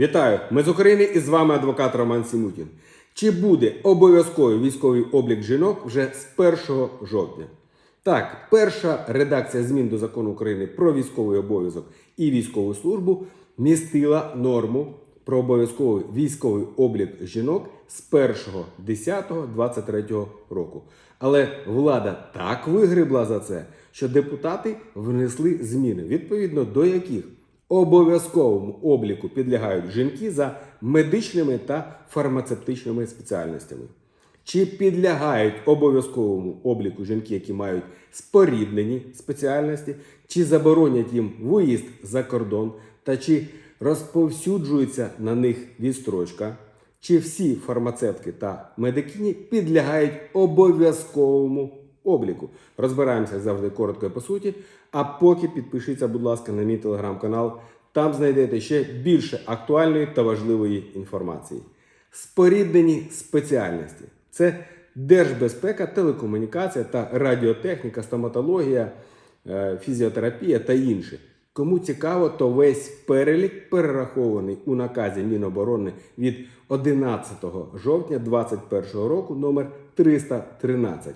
Вітаю! Ми з України і з вами адвокат Роман Сімутін. Чи буде обов'язковий військовий облік жінок вже з 1 жовтня? Так, перша редакція змін до закону України про військовий обов'язок і військову службу містила норму про обов'язковий військовий облік жінок з 1.10.23 року. Але влада так вигребла за це, що депутати внесли зміни, відповідно до яких обов'язковому обліку підлягають жінки за медичними та фармацевтичними спеціальностями. Чи підлягають обов'язковому обліку жінки, які мають споріднені спеціальності, чи заборонять їм виїзд за кордон, та чи розповсюджується на них відстрочка, чи всі фармацевтки та медикині підлягають обов'язковому обліку. Розбираємося завжди коротко і по суті. А поки підпишіться, будь ласка, на мій телеграм-канал. Там знайдете ще більше актуальної та важливої інформації. Споріднені спеціальності це держбезпека, телекомунікація та радіотехніка, стоматологія, е, фізіотерапія та інше. Кому цікаво, то весь перелік перерахований у наказі Міноборони від 11 жовтня 2021 року номер 313.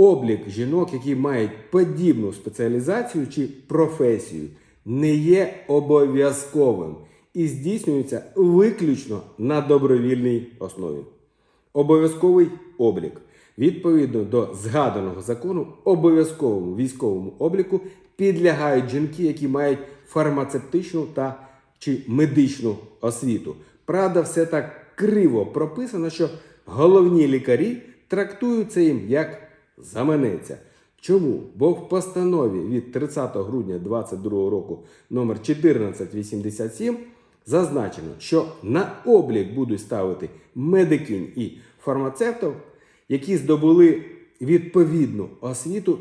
Облік жінок, які мають подібну спеціалізацію чи професію, не є обов'язковим і здійснюється виключно на добровільній основі. Обов'язковий облік. Відповідно до згаданого закону, обов'язковому військовому обліку підлягають жінки, які мають фармацевтичну та чи медичну освіту. Правда, все так криво прописано, що головні лікарі трактують це їм як заманеться. Чому? Бо в постанові від 30 грудня 2022 року номер 1487 зазначено, що на облік будуть ставити медикинь і фармацевтів, які здобули відповідну освіту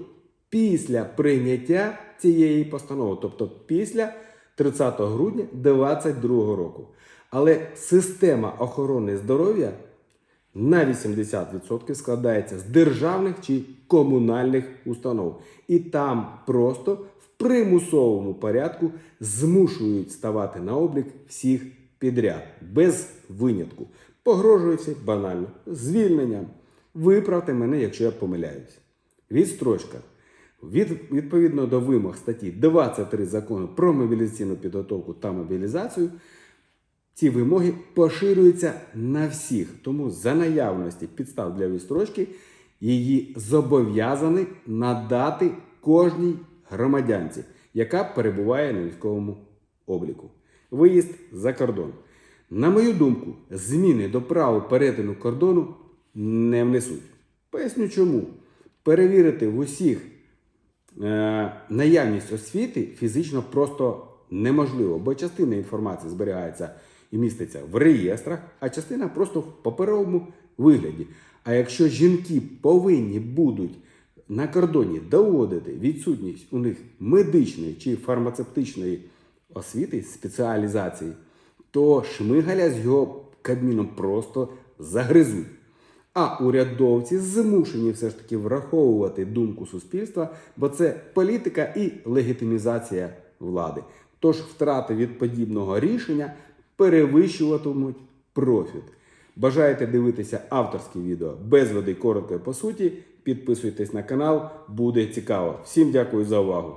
після прийняття цієї постанови, тобто після 30 грудня 2022 року. Але система охорони здоров'я на 80% складається з державних чи комунальних установ. І там просто в примусовому порядку змушують ставати на облік всіх підряд, без винятку. Погрожується банально звільненням. Виправте мене, якщо я помиляюсь. Відстрочка. Від, відповідно до вимог статті 23 закону про мобілізаційну підготовку та мобілізацію, ці вимоги поширюються на всіх. Тому за наявності підстав для відстрочки її зобов'язані надати кожній громадянці, яка перебуває на військовому обліку. Виїзд за кордон. На мою думку, зміни до правил перетину кордону не внесуть. Поясню чому. Перевірити в усіх е, наявність освіти фізично просто неможливо, бо частина інформації зберігається і міститься в реєстрах, а частина просто в паперовому вигляді. А якщо жінки повинні будуть на кордоні доводити відсутність у них медичної чи фармацевтичної освіти, спеціалізації, то шмигаля з його кабміном просто загризуть. А урядовці змушені все ж таки враховувати думку суспільства, бо це політика і легітимізація влади. Тож втрати від подібного рішення перевищуватимуть профіт. Бажаєте дивитися авторські відео без води коротко по суті? Підписуйтесь на канал, буде цікаво. Всім дякую за увагу!